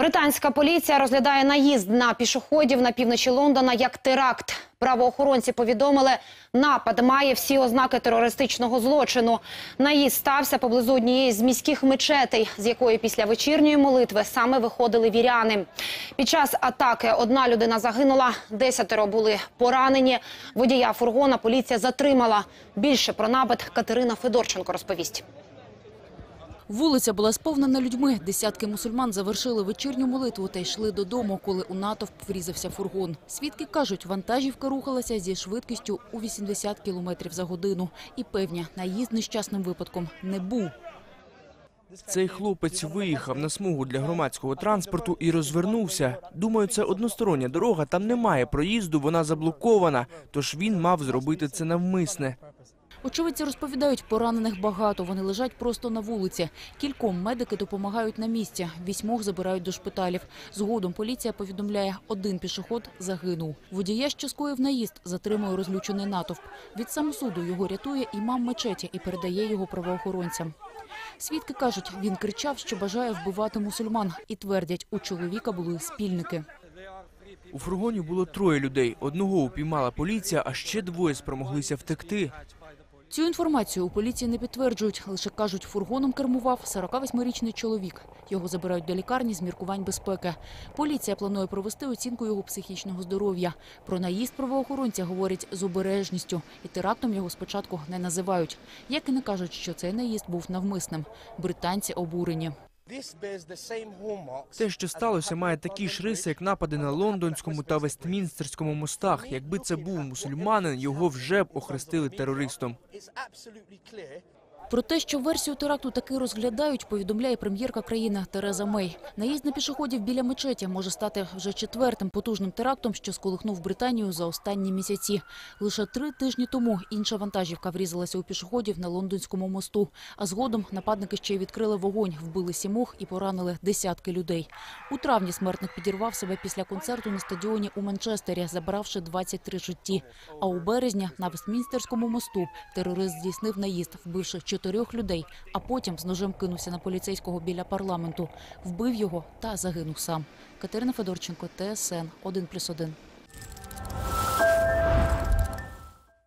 Британська поліція розглядає наїзд на пішоходів на півночі Лондона як теракт. Правоохоронці повідомили, напад має всі ознаки терористичного злочину. Наїзд стався поблизу однієї з міських мечетей, з якої після вечірньої молитви саме виходили віряни. Під час атаки одна людина загинула, десятеро були поранені. Водія фургона поліція затримала. Більше про напад Катерина Федорченко розповість. Вулиця була сповнена людьми. Десятки мусульман завершили вечірню молитву та йшли додому, коли у натовп врізався фургон. Свідки кажуть, вантажівка рухалася зі швидкістю у 80 км за годину. І певні, наїзд нещасним випадком не був. Цей хлопець виїхав на смугу для громадського транспорту і розвернувся. Думаю, це одностороння дорога, там немає проїзду, вона заблокована, тож він мав зробити це навмисне. Очевидці розповідають, поранених багато. Вони лежать просто на вулиці. Кільком медики допомагають на місці. Вісьмох забирають до шпиталів. Згодом поліція повідомляє, один пішоход загинув. Водія, що скоїв наїзд, затримує розлючений натовп. Від самосуду його рятує імам мечеті і передає його правоохоронцям. Свідки кажуть, він кричав, що бажає вбивати мусульман. І твердять, у чоловіка були спільники. У фургоні було троє людей. Одного упіймала поліція, а ще двоє спромоглися втекти. Цю інформацію у поліції не підтверджують. Лише кажуть, фургоном кермував 48-річний чоловік. Його забирають до лікарні з міркувань безпеки. Поліція планує провести оцінку його психічного здоров'я. Про наїзд правоохоронця говорять з обережністю. І терактом його спочатку не називають. Як і не кажуть, що цей наїзд був навмисним. Британці обурені. Те, що сталося, має такі ж риси, як напади на лондонському та вестмінстерському мостах. Якби це був мусульманин, його вже б охрестили терористом. Про те, що версію теракту таки розглядають, повідомляє прем'єрка країни Тереза Мей. Наїзд на пішоходів біля мечеті може стати вже четвертим потужним терактом, що сколихнув Британію за останні місяці. Лише три тижні тому інша вантажівка врізалася у пішоходів на лондонському мосту. А згодом нападники ще й відкрили вогонь, вбили сімох і поранили десятки людей. У травні смертник підірвав себе після концерту на стадіоні у Манчестері, забравши 23 житті. А у березні на Вестмінстерському мосту терорист здійснив наїзд, вбивши чотирьох людей, а потім з ножем кинувся на поліцейського біля парламенту, вбив його та загинув сам. Катерина Федорченко, ТСН 1+,1.